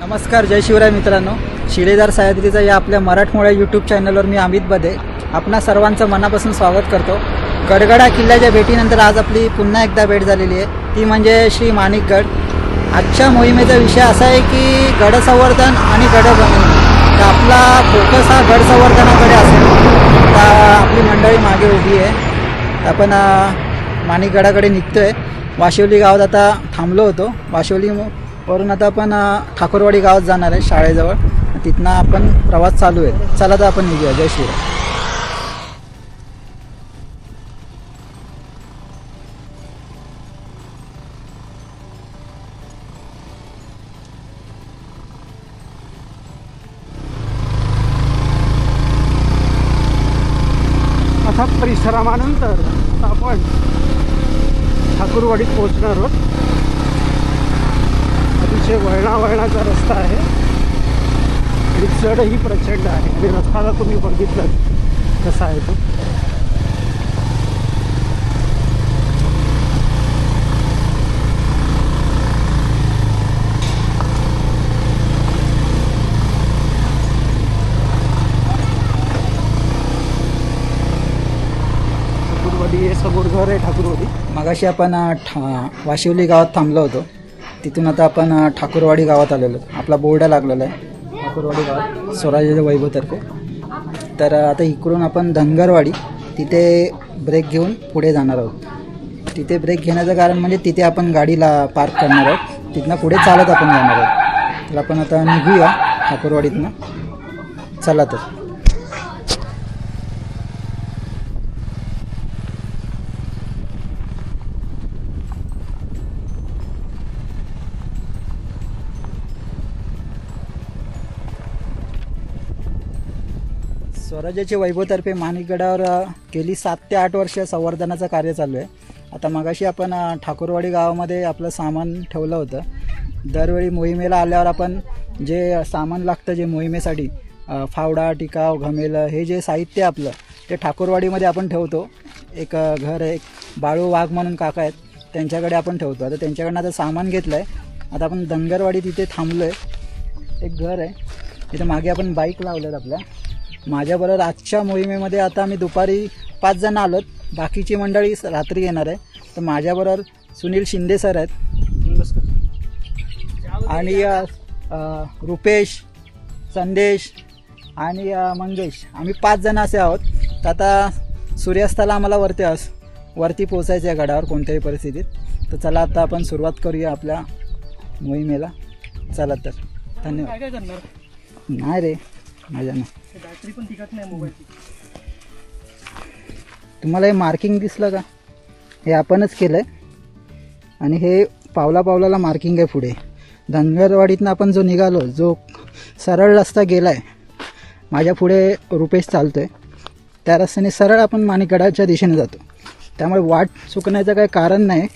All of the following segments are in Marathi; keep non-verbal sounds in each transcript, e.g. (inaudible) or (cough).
नमस्कार जय शिवराय मित्रांनो. शिलेदार सह्याद्रीचा या आपल्या मराठमोळ्या यूट्यूब चॅनलवर मी अमित बदे आपणा सर्वांचं मनापासून स्वागत करतो. गडगडा किल्ल्याच्या भेटीनंतर आज आपली पुन्हा एकदा भेट झालेली आहे. ती म्हणजे श्री माणिकगड. आजच्या मोहिमेचा विषय असा आहे की गडसंवर्धन आणि गडबंधन. तर आपला फोकस हा गडसंवर्धनाकडे असेल. तर आपली मंडळी मागे उभी आहे. आपण माणिकगडाकडे माणिकगडाकडे निघतोय. वाशिवली गावात आता थांबलो होतो. वाशिवली वरून आता आपण ठाकूरवाडी गावात जाणार आहे शाळेजवळ. तिथनं आपण प्रवास चालू आहे. चला तर आपण निघूया. जय शिवराय अथक परिश्रमानंतर आपण ठाकूरवाडीत पोहोचणार आहोत. अतिशय वळणा वळणाचा रस्ता आहे. आणि चढही प्रचंड आहे. आणि रस्ताला तुम्ही बघितलं कसा आहे तो. हे समोर घर आहे ठाकूरवाडी. मगाशी आपण ठा वाशिवली गावात थांबलो होतो. तिथून आता आपण ठाकूरवाडी गावात आलेलो. आपला बोर्ड लागलेला आहे. ठाकूरवाडी गावात स्वराज्याच्या वैभवतर्फे. तर आता इकडून आपण धनगरवाडी तिथे ब्रेक घेऊन पुढे जाणार आहोत. तिथे ब्रेक घेण्याचं कारण म्हणजे तिथे आपण गाडीला पार्क करणार आहोत. तिथनं पुढे चालत आपण जाणार आहोत. तर आपण आता निघूया ठाकूरवाडीतनं. चला तर. स्वराज्याचे वैभवतर्फे माणिकगडावर गेली सात ते आठ वर्ष संवर्धनाचं कार्य चालू आहे. आता मगाशी आपण ठाकूरवाडी गावामध्ये आपलं सामान ठेवलं होतं. दरवेळी मोहिमेला आल्यावर आपण जे सामान लागतं जे मोहिमेसाठी फावडा टिकाव घमेलं हे जे साहित्य आपलं ते ठाकूरवाडीमध्ये आपण ठेवतो. एक घर एक बाळू वाघ म्हणून काका आहेत त्यांच्याकडे आपण ठेवतो. आता त्यांच्याकडनं आता सामान घेतलं आहे आता आपण दंगरवाडी तिथे थांबलो आहे एक घर आहे. तिथे मागे आपण बाईक लावल्यात आपल्या. माझ्याबरोबर आजच्या मोहिमेमध्ये आता आम्ही दुपारी पाच जण आलोत. बाकीची मंडळी रात्री येणार आहे. तर माझ्याबरोबर सुनील शिंदे सर आहेत. आणि अ, अ, रुपेश संदेश आणि अ, मंगेश. आम्ही पाच जण असे आहोत. तर आता सूर्यास्ताला आम्हाला वरती अस वरती पोचायचं आहे गडावर कोणत्याही परिस्थितीत. तर चला आता आपण सुरुवात करूया आपल्या मोहिमेला. चला तर. धन्यवाद. काय काय करणार? नाही रे. माझ्या नाही बॅटरी पण टिकत नाही मोबाईलची तुम्हाला हे मार्किंग दिसलं का? हे आपणच केलं आहे आणि हे पावला पावलाला मार्किंग आहे पुढे. धनगरवाडीतनं आपण जो निघालो जो सरळ रस्ता गेला आहे माझ्या पुढे रुपेश चालतो आहे त्या रस्त्याने सरळ आपण माणिकगडाच्या दिशेने जातो. त्यामुळे वाट चुकण्याचं काही कारण नाही.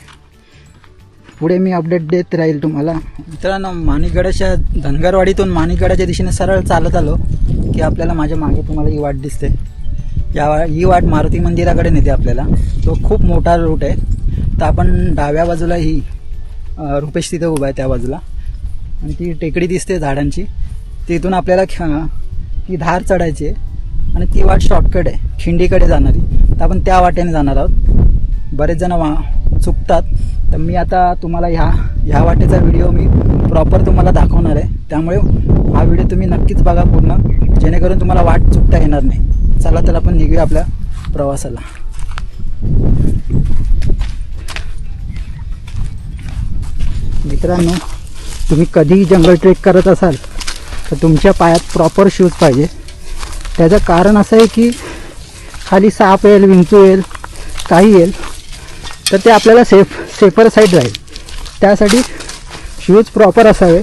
पुढे मी अपडेट देत राहील तुम्हाला. मित्रांनो माणिकगडाच्या धनगरवाडीतून माणिकगडाच्या दिशेने सरळ चालत आलो की आपल्याला माझ्या मागे तुम्हाला ही वाट दिसते. या वा- ही वाट मारुती मंदिराकडे नेते आपल्याला. तो खूप मोठा रूट आहे. तर आपण डाव्या बाजूला ही रुपेश तिथे उभा आहे त्या बाजूला. आणि ती टेकडी दिसते झाडांची. तिथून आपल्याला ख- ती धार चढायची आहे. आणि ती वाट शॉर्टकट आहे. खिंडीकडे जाणारी. तर आपण त्या वाटेने जाणार आहोत. बरेच जण वा चुकतात. तर मी आता तुम्हाला ह्या ह्या वाटेचा व्हिडिओ मी प्रॉपर तुम्हाला दाखवणार आहे. त्यामुळे हा व्हिडिओ तुम्ही नक्कीच बघा पूर्ण जेणेकरून तुम्हाला वाट चुकता येणार नाही. चला तर आपण निघूया आपल्या प्रवासाला. मित्रांनो तुम्ही कधीही जंगल ट्रेक करत असाल तर तुमच्या पायात प्रॉपर शूज पाहिजे. त्याचं कारण असं आहे की खाली साप येईल विंचू येईल काही येईल. तर ते आपल्याला सेफ सेफर साईड राहील. त्यासाठी शूज प्रॉपर असावे.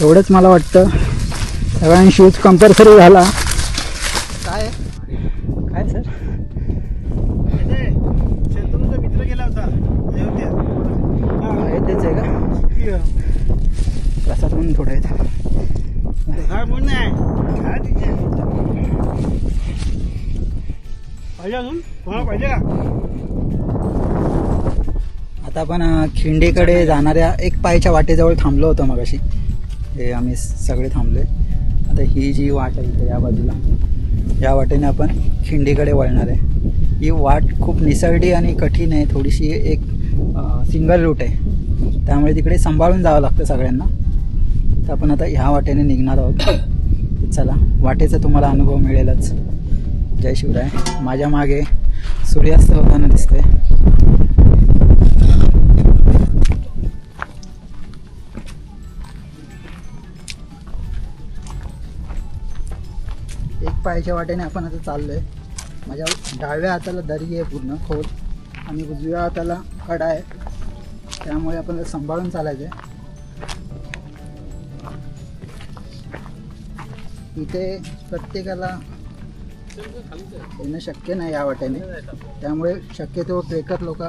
एवढंच मला वाटतं. सगळ्यांनी शूज कंपल्सरी झाला काय? काय सर मित्र गेला होता. अयोध्या. तेच आहे का? प्रसाद म्हणून थोडं आहे काय म्हणून आहे काय तिथे. पाहिजे अजून? तुम्हाला पाहिजे का? आता आपण खिंडीकडे जाणाऱ्या एक पायच्या वाटेजवळ थांबलो होतो मगाशी. हे आम्ही सगळे थांबले आता ही जी वाट आहे इथे या बाजूला या वाटेने आपण खिंडीकडे वळणार आहे. ही वाट खूप निसरडी आणि कठीण आहे थोडीशी एक सिंगल रूट आहे. त्यामुळे तिकडे सांभाळून जावं लागतं सगळ्यांना. तर आपण आता ह्या वाटेने निघणार आहोत. चला वाटेचा तुम्हाला अनुभव मिळेलच. जय शिवराय. माझ्या मागे सूर्यास्त होताना दिसतोय. पायाच्या वाटेने आपण आता चाललो आहे माझ्या डाव्या हाताला दरी आहे पूर्ण खोल. आणि उजव्या हाताला कडा आहे. त्यामुळे आपण सांभाळून चालायचं आहे इथे प्रत्येकाला येणं शक्य नाही या वाटेने. त्यामुळे शक्यतो ट्रेकर लोक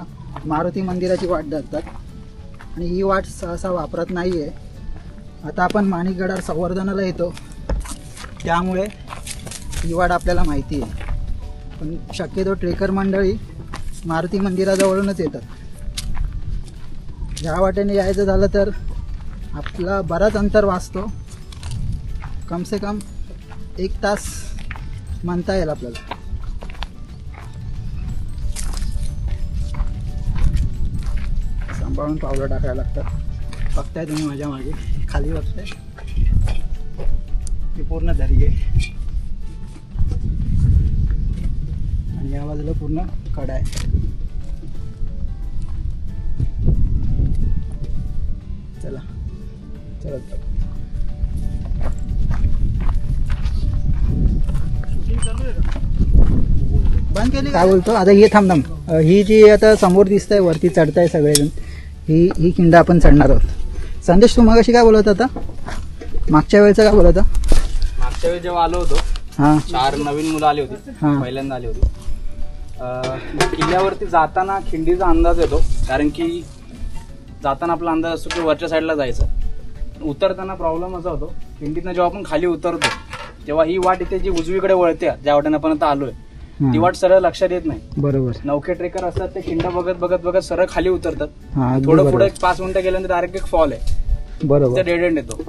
मारुती मंदिराची वाट धरतात. आणि ही वाट सहसा वापरत नाही आहे आता आपण माणिकगडावर संवर्धनाला येतो. त्यामुळे ही वाट आपल्याला माहिती आहे. पण शक्यतो ट्रेकर मंडळी मारुती मंदिराजवळूनच येतात. ह्या वाटेने यायचं झालं तर आपला बराच अंतर वाचतो. कमसे कम एक तास म्हणता येईल आपल्याला. सांभाळून पावलं टाकायला लागतात. बघताय तुम्ही माझ्या मागे. खाली बघताय. ही पूर्ण दरी आहे. आणि या बाजूला पूर्ण कडा आहे. चला. चला. बंद केली काय बोलतो? आता हे थांब थांब. ही जी आता समोर दिसत आहे वरती चढताय सगळेजण ही ही खिंड आपण चढणार आहोत. संदेश तू मगाशी काय बोलत होता? मागच्या वेळेचं काय बोलत होता? मागच्या वेळी जेव्हा आलो होतो हां. चार नवीन मुलं आली होती. हा. पहिल्यांदा आली होती. किल्ल्यावरती जाताना खिंडीचा अंदाज येतो कारण की जाताना आपला अंदाज असतो की वरच्या साईडला जायचं. उतरताना प्रॉब्लेम असा होतो खिंडीतनं जेव्हा आपण खाली उतरतो तेव्हा ही वाट इथे जी उजवीकडे वळते ज्या वाटेने आपण आता आलोय ती वाट सरळ लक्षात येत नाही. बरोबर. नौके ट्रेकर असतात ते खिंड बघत बघत बघत सरळ खाली उतरतात. हां थोडं पुढे पाच मिनिटं गेल्यानंतर डायरेक्ट एक फॉल आहे. बरोबर. डेड एंड येतो.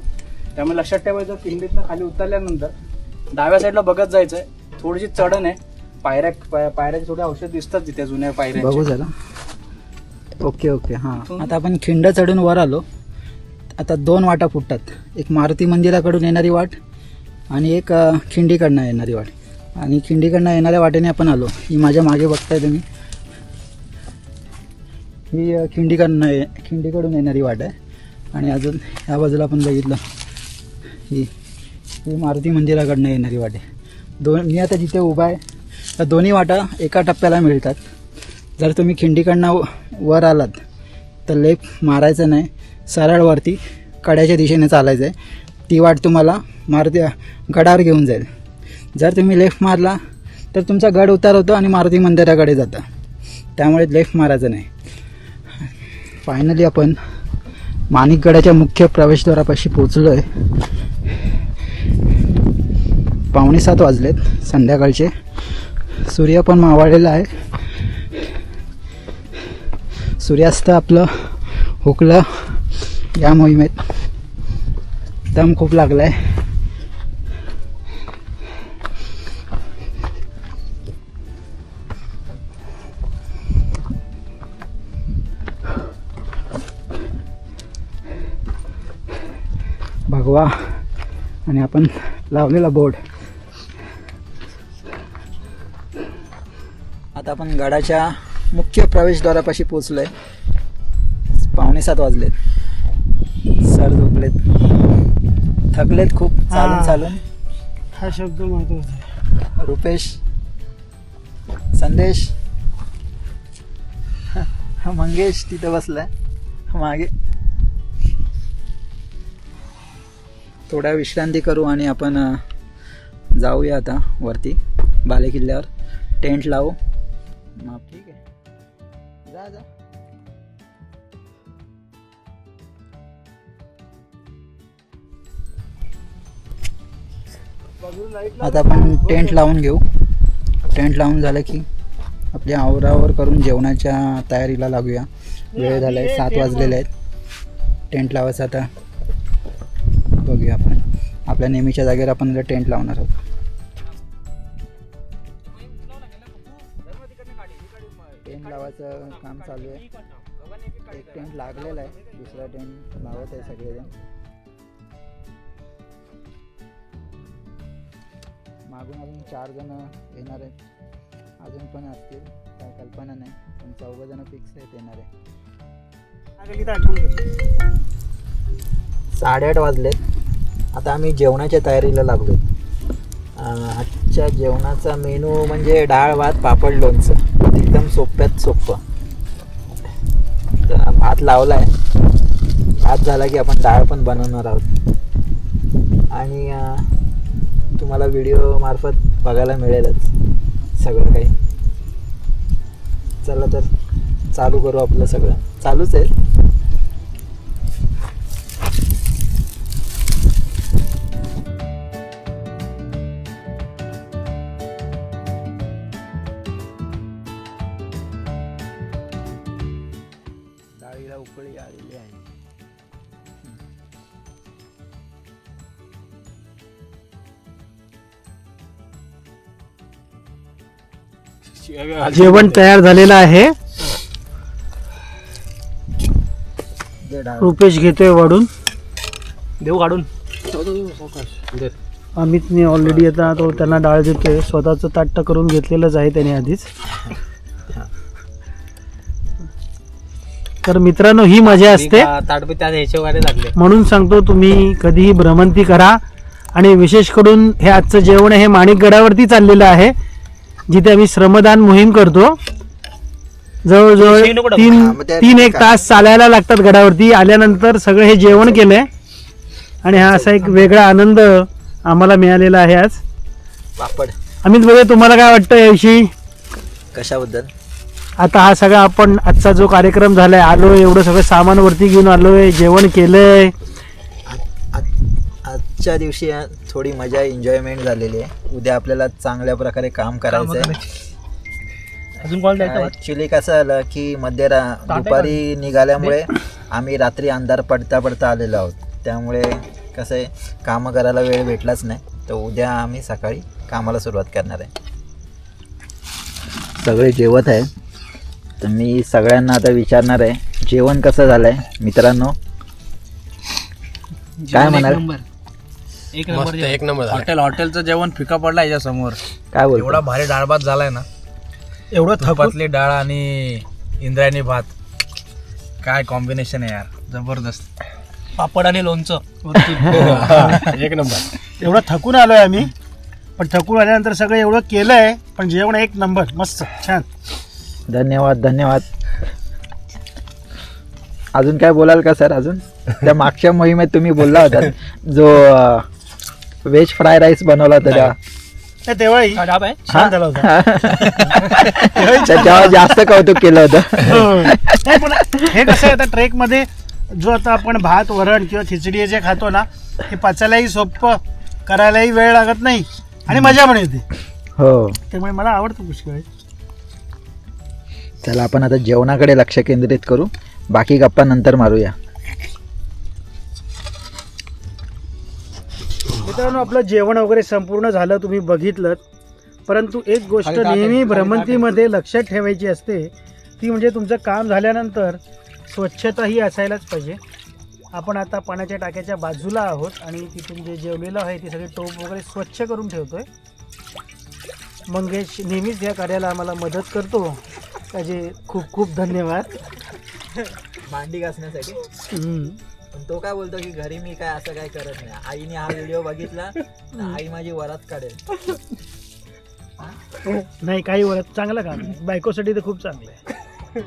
त्यामुळे लक्षात ठेवायचं खिंडीतनं खाली उतरल्यानंतर डाव्या साईडला बघत जायचंय. थोडीशी चढण आहे पायऱ्या पाय- पायऱ्याचे थोडे औषध दिसतात तिथे जुन्या पायऱ्या बघू जरा. ओके ओके हां. आता आपण खिंड चढून वर आलो. आता दोन वाटा फुटतात. एक मारुती मंदिराकडून येणारी वाट आणि एक अ, खिंडीकडनं येणारी वाट. आणि खिंडीकडनं येणाऱ्या वाटेने आपण आलो. ही माझ्या मागे बघताय तुम्ही. ही अ, खिंडीकडनं ये- खिंडीकडून येणारी वाट आहे. आणि अजून ह्या बाजूला आपण बघितलं. ही ही मारुती मंदिराकडनं येणारी वाट आहे. दोन मी आता जिथे उभा आहे या दोन्ही वाटा एका टप्प्याला मिळतात. जर तुम्ही खिंडीकडनं वर आलात तर लेफ्ट मारायचं नाही. सरळ वरती कड्याच्या दिशेने चालायचं आहे ती वाट तुम्हाला मारुती गडावर घेऊन जाईल. जर तुम्ही लेफ्ट मारला तर तुमचा गड उतार होतो आणि मारुती मंदिराकडे जातं. त्यामुळे लेफ्ट मारायचं नाही. फायनली आपण माणिकगडाच्या मुख्य प्रवेशद्वारापाशी पोचलो आहे पावणे सात वाजलेत संध्याकाळचे. सूर्य पण मावळलेला आहे. सूर्यास्त आपलं हुकलं या मोहिमेत. दम खूप लागलाय. भगवा आणि आपण लावलेला बोर्ड. आता आपण गडाच्या मुख्य प्रवेशद्वारापाशी पोचलोय पावणे सात वाजलेत. सर झोपलेत. थकलेत खूप चालून. चालून. हा शब्द महत्त्वाचा आहे. रुपेश संदेश. हा मंगेश तिथे बसलाय. मागे. थोडा विश्रांती करू आणि आपण जाऊया आता वरती. बाले किल्ल्यावर टेंट लावू. मग ठीक आहे जा जा। आता आपण टेंट लावून घेऊ. टेंट लावून झालं की आपल्या आवरावर करून जेवणाच्या तयारीला लागूया. वेळ झालाय सात वाजलेले आहेत. टेंट लावायचं आता. बघूया आपण. आपल्या नेहमीच्या जागेवर आपण टेंट लावणार आहोत. टेंटचं काम चालू आहे. एक टेंट लागलेला आहे. दुसरा टेंट लावत आहे सगळेजण. मागून अजून चार जण येणार आहेत. अजून पण असतील. काय कल्पना नाही. पण चौघ जण फिक्स आहेत येणार आहे साडेआठ वाजले. आता आम्ही जेवणाच्या तयारीला लागलो आजच्या जेवणाचा मेनू म्हणजे डाळ भात पापड लोणचं. एकदम सोप्यात सोपं. तर भात लावला आहे भात झाला की आपण डाळ पण बनवणार आहोत. आणि तुम्हाला व्हिडिओ मार्फत बघायला मिळेलच सगळं काही. चला तर चालू करू आपलं सगळं. चालूच आहे. जेवण तयार झालेलं आहे. रुपेश घेतोय वाढून. देऊ काढून. अमितने ऑलरेडी आता तो त्यांना डाळ देतोय. स्वतःचं ताट्ट करून घेतलेलंच आहे त्याने आधीच. तर मित्रांनो ही मजा असते. म्हणून सांगतो तुम्ही कधीही भ्रमंती करा. आणि विशेष करून हे आजचं जेवण हे माणिकगडावरती चाललेलं आहे. जिथे आम्ही श्रमदान मोहीम करतो जवळजवळ तीन तीन एक तास चालायला लागतात गडावरती. आल्यानंतर सगळं हे जेवण केलंय. आणि हा असा एक वेगळा आनंद आम्हाला मिळालेला आहे आज. पापड अमित बघे तुम्हाला काय वाटतं याविषयी? कशाबद्दल? आता हा सगळा आपण आजचा जो कार्यक्रम झालाय आलोय एवढं सगळं सामान वरती घेऊन आलोय जेवण केलंय. आजच्या दिवशी थोडी मजा एन्जॉयमेंट झालेली आहे. उद्या आपल्याला चांगल्या प्रकारे काम करायचं आहे अजून कसं झालं की मध्यरा दुपारी निघाल्यामुळे आम्ही रात्री अंधार पडता पडता आलेलो आहोत. त्यामुळे कसं आहे कामं करायला वेळ भेटलाच नाही. तर उद्या आम्ही सकाळी कामाला सुरुवात करणार आहे. सगळे जेवत आहे. तर मी सगळ्यांना आता विचारणार आहे जेवण कसं झालं आहे मित्रांनो काय म्हणाल? एक नंबर एक नंबर हॉटेल हॉटेलचं जेवण फिका पडला याच्या समोर काय बोल एवढा भारी डाळ भात झालाय ना. एवढं थकून तुपातली डाळ आणि इंद्रायणी भात. काय कॉम्बिनेशन आहे यार. जबरदस्त. पापड आणि लोणचं. (laughs) एक नंबर. एवढं थकून आलोय आम्ही. पण थकून आल्यानंतर सगळं एवढं केलंय पण जेवण एक नंबर. मस्त. छान. धन्यवाद धन्यवाद. अजून काय बोलाल का सर? अजून? त्या मागच्या मोहिमेत तुम्ही बोलला होता जो व्हेज फ्राय राईस बनवला होता तेव्हा. नाही, तेव्हाही डाब आहे. छान झाला होता. त्याच्यावर जास्त कौतुक केलं होतं. हो. नाही, पण हे कसं आहे आता ट्रेकमध्ये जो आता आपण भात वरण किंवा खिचडी जे खातो ना हे पचायलाही सोपं करायलाही वेळ लागत नाही आणि मजा पण येते. हो. त्यामुळे मला आवडतं पुष्कळ. चला आपण आता जेवणाकडे लक्ष केंद्रित करू. बाकी गप्पा नंतर मारूया. मित्रांनो आपलं जेवण वगैरे संपूर्ण झालं तुम्ही बघितलं. परंतु एक गोष्ट नेहमी भ्रमंतीमध्ये लक्षात ठेवायची असते ती म्हणजे तुमचं काम झाल्यानंतर स्वच्छता ही असायलाच पाहिजे. आपण आता पाण्याच्या टाक्याच्या बाजूला आहोत आणि तिथून जे जेवलेलं आहे ते सगळे टोप वगैरे स्वच्छ करून ठेवतोय. मंगेश नेहमीच या कार्याला आम्हाला मदत करतो. त्याचे खूप खूप धन्यवाद. भांडी घासण्यासाठी. पण तो काय बोलतो की घरी मी काय असं काय करत नाही. आईने हा व्हिडिओ बघितला तर आई माझी वरात काढेल. नाही काही वरत चांगलं काम बायकोसाठी तर खूप चांगलं आहे.